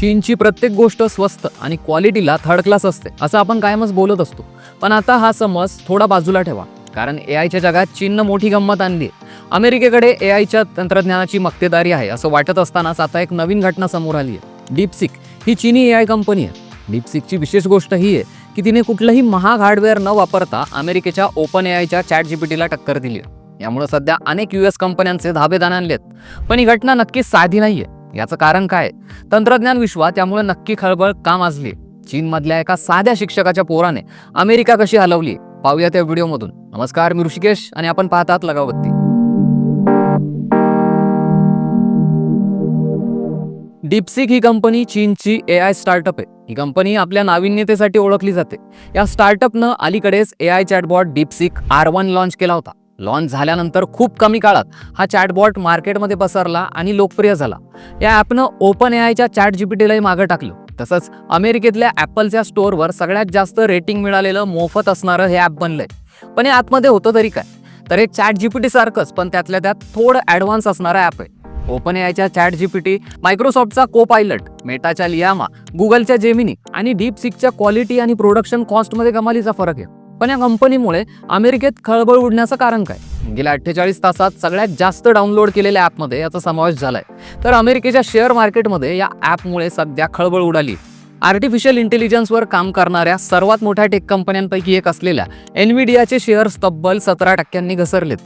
चीनची प्रत्येक गोष्ट स्वस्त आणि क्वालिटीला थर्ड क्लास असते असं आपण कायमच बोलत असतो. पण आता हा समज थोडा बाजूला ठेवा कारण ए आयच्या जगात चीननं मोठी गंमत आणली अमेरिकेकडे ए आयच्या तंत्रज्ञानाची मक्तेदारी आहे असं वाटत असतानाच आता एक नवीन घटना समोर आली आहे. डीपसिक ही चीनी ए आय कंपनी आहे. डीपसिकची विशेष गोष्ट ही आहे की तिने कुठलंही महाग हार्डवेअर न वापरता अमेरिकेच्या ओपन ए आयच्या चॅट जीपीटीला टक्कर दिली आहे. यामुळे सध्या अनेक यू एस कंपन्यांचे धाबेदान आणलेत. पण ही घटना नक्कीच साधी नाही आहे याचं कारण काय? तंत्रज्ञान विश्वात त्यामुळे नक्की खळबळ का माजली? चीनमधल्या एका साध्या शिक्षकाच्या पोराने अमेरिका कशी हलवली? पाहूया त्या व्हिडिओमधून. नमस्कार मी ऋषिकेश आणि आपण पाहतात लगावत्ती. डीपसिक ही कंपनी चीनची ए आय स्टार्टअप आहे. ही कंपनी आपल्या नाविन्यतेसाठी ओळखली जाते. या स्टार्टअपनं अलीकडेच A I chatbot DeepSeek R one launch केला होता. लॉन्च झाल्यानंतर खूप कमी काळात हा चॅटबॉट मार्केटमध्ये पसरला आणि लोकप्रिय झाला. या ॲपनं ओपन ए आयच्या चॅट जीपीटीलाही मागं टाकलं. तसंच अमेरिकेतल्या ॲपलच्या स्टोअरवर सगळ्यात जास्त रेटिंग मिळालेलं मोफत असणारं हे ॲप बनलंय. पण हे आतमध्ये होतं तरी काय? तर हे चॅट जीपीटी सारखंच पण त्यातल्या त्यात थोडं ॲडव्हान्स असणारं ॲप आहे. ओपन एआयच्या चॅट जीपीटी मायक्रोसॉफ्टचा को पायलट मेटाच्या लियामा गुगलच्या जेमिनी आणि डीप सिकच्या क्वालिटी आणि प्रोडक्शन कॉस्टमध्ये कमालीचा फरक आहे. पण या कंपनीमुळे अमेरिकेत खळबळ उडण्याचं कारण काय? गेल्या अठ्ठेचाळीस तासात सगळ्यात जास्त डाउनलोड केलेल्या ॲपमध्ये याचा समावेश झालाय. तर अमेरिकेच्या शेअर मार्केटमध्ये या ॲपमुळे सध्या खळबळ उडाली. आर्टिफिशियल इंटेलिजन्सवर काम करणाऱ्या सर्वात मोठ्या टेक कंपन्यांपैकी एक असलेल्या एनव्हिडियाचे शेअर्स तब्बल सतरा टक्क्यांनी घसरलेत.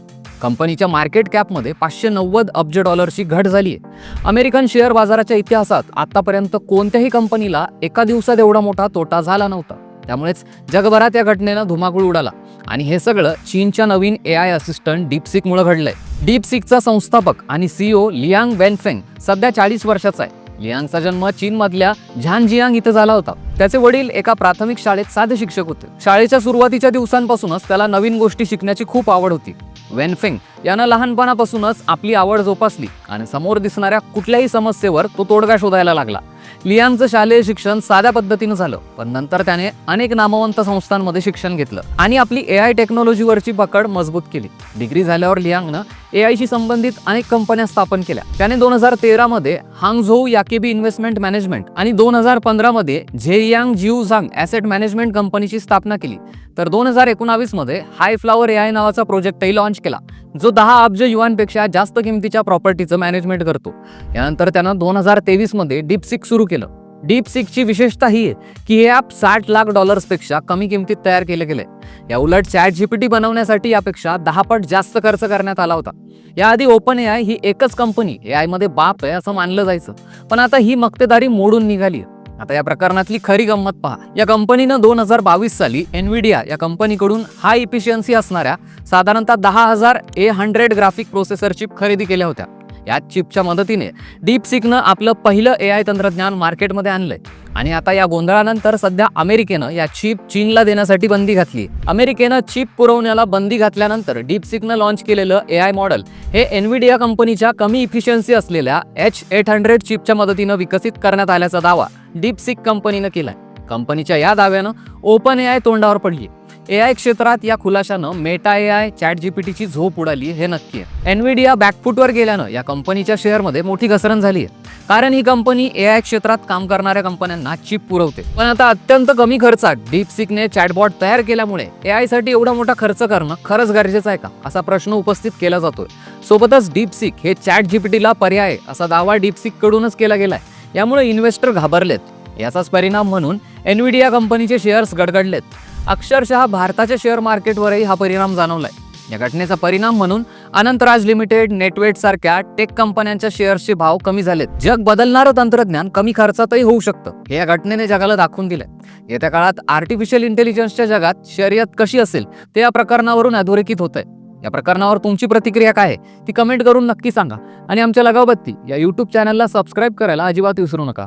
कंपनीच्या मार्केट कॅपमध्ये पाचशे नव्वद अब्ज डॉलरची घट झाली आहे अमेरिकन शेअर बाजाराच्या इतिहासात आतापर्यंत कोणत्याही कंपनीला एका दिवसात एवढा मोठा तोटा झाला नव्हता. त्यामुळेच जगभरात या घटनेनं धुमाकूळ उडाला. आणि हे सगळं चीनच्या नवीन ए आय असिस्टंट डीपसिकमुळे घडलंय. डीपसिकचा संस्थापक आणि सीईओ लियांग वेनफेंग सध्या चाळीस वर्षाचा आहे. लियांगचा जन्म चीनमधल्या झानजियांग इथं झाला होता. त्याचे वडील एका प्राथमिक शाळेत साधे शिक्षक होते. शाळेच्या सुरुवातीच्या दिवसांपासूनच त्याला नवीन गोष्टी शिकण्याची खूप आवड होती. वेनफेंग यानं लहानपणापासूनच आपली आवड जोपासली आणि समोर दिसणाऱ्या कुठल्याही समस्येवर तो तोडगा शोधायला लागला. लियांगचं शालेय शिक्षण साध्या पद्धतीनं झालं पण नंतर त्याने अनेक नामवंत संस्थांमध्ये शिक्षण घेतलं आणि आपली ए आय टेक्नॉलॉजीवरची पकड मजबूत केली. डिग्री झाल्यावर लियांगनं ए आयशी संबंधित अनेक कंपन्या स्थापन केल्या. त्याने दोन हजार तेरामध्ये हांगझोऊ याकेबी इन्व्हेस्टमेंट मॅनेजमेंट आणि दोन हजार पंधरामध्ये झेयांग जिऊ झांग ॲसेट मॅनेजमेंट कंपनीची स्थापना केली. तर दोन हजार एकोणावीसमध्ये हाय फ्लावर ए आय नावाचा प्रोजेक्टही लॉन्च केला जो दहा अब्ज युवांपेक्षा जास्त किमतीच्या प्रॉपर्टीचं मॅनेजमेंट करतो. यानंतर त्यानं दोन हजार तेवीसमध्ये डीपसिक सुरू केलं. डीप सिकची विशेषता ही आहे की हे ॲप साठ लाख डॉलर्सपेक्षा कमी किमतीत तयार केले गेले. या उलट चॅट जीपीटी बनवण्यासाठी यापेक्षा दहा पट जास्त खर्च करण्यात आला होता. याआधी ओपन ए आय ही एकच कंपनी ए आयमध्ये बाप आहे असं मानलं जायचं. पण आता ही मक्तेदारी मोडून निघाली आता या प्रकरणातली खरी गंमत पहा. या कंपनीनं दोन हजार बावीस साली एनविडिया या कंपनीकडून हाय इफिशियन्सी असणाऱ्या साधारणतः दहा हजार A hundred graphic processor chip खरेदी केल्या होत्या. या चिपच्या मदतीने डीपसिकनं आपलं पहिलं ए आय तंत्रज्ञान मार्केटमध्ये आणलंय. आणि आता या गोंधळानंतर सध्या अमेरिकेनं या चिप चीनला देण्यासाठी बंदी घातली. अमेरिकेनं चिप पुरवण्याला बंदी घातल्यानंतर डीपसिकनं लॉन्च केलेलं ए आय मॉडेल हे एनविडिया कंपनीच्या कमी इफिशियन्सी असलेल्या एच एट हंड्रेड चिपच्या मदतीनं विकसित करण्यात आल्याचा दावा डीपसिक कंपनीनं केलाय. कंपनीच्या या दाव्यानं ओपन ए आय तोंडावर पडली ए आय क्षेत्रात या खुलाशानं मेटा ए आय चॅट जीपीटीची झोप उडाली हे नक्की आहे. एनविडिया बॅकफुटवर गेल्यानं या कंपनीच्या शेअरमध्ये मोठी घसरण झाली आहे. कारण ही कंपनी ए आय क्षेत्रात काम करणाऱ्या कंपन्यांना चिप पुरवते. पण आता अत्यंत कमी खर्चात डीपसिकने चॅटबॉट तयार केल्यामुळे ए आयसाठी एवढा मोठा खर्च करणं खरंच गरजेचं आहे का? असा प्रश्न उपस्थित केला जातोय. सोबतच डीपसिक हे चॅट जीपीटीला पर्याय असा दावा डीपसिक कडूनच केला गेलाय. यामुळे इन्व्हेस्टर घाबरलेत. याचाच परिणाम म्हणून एनविडिया कंपनीचे शेअर्स गडगडलेत. अक्षरशः भारताच्या शेअर मार्केटवरही हा परिणाम जाणवलाय. या घटनेचा परिणाम म्हणून अनंतराज लिमिटेड नेटवेट सारख्या टेक कंपन्यांच्या शेअर्सचे भाव कमी झालेत. जग बदलणारं तंत्रज्ञान कमी खर्चातही होऊ शकतं. हे या घटनेने जगाला दाखवून दिलंय. येत्या काळात आर्टिफिशियल इंटेलिजन्सच्या जगात शर्यत कशी असेल ते या प्रकरणावरून अधोरेखित होत आहे या प्रकरणावर तुमची प्रतिक्रिया काय आहे ती कमेंट करून नक्की सांगा. आणि आमच्या लगावबत्ती या यूट्यूब चॅनलला सबस्क्राईब करायला अजिबात विसरू नका.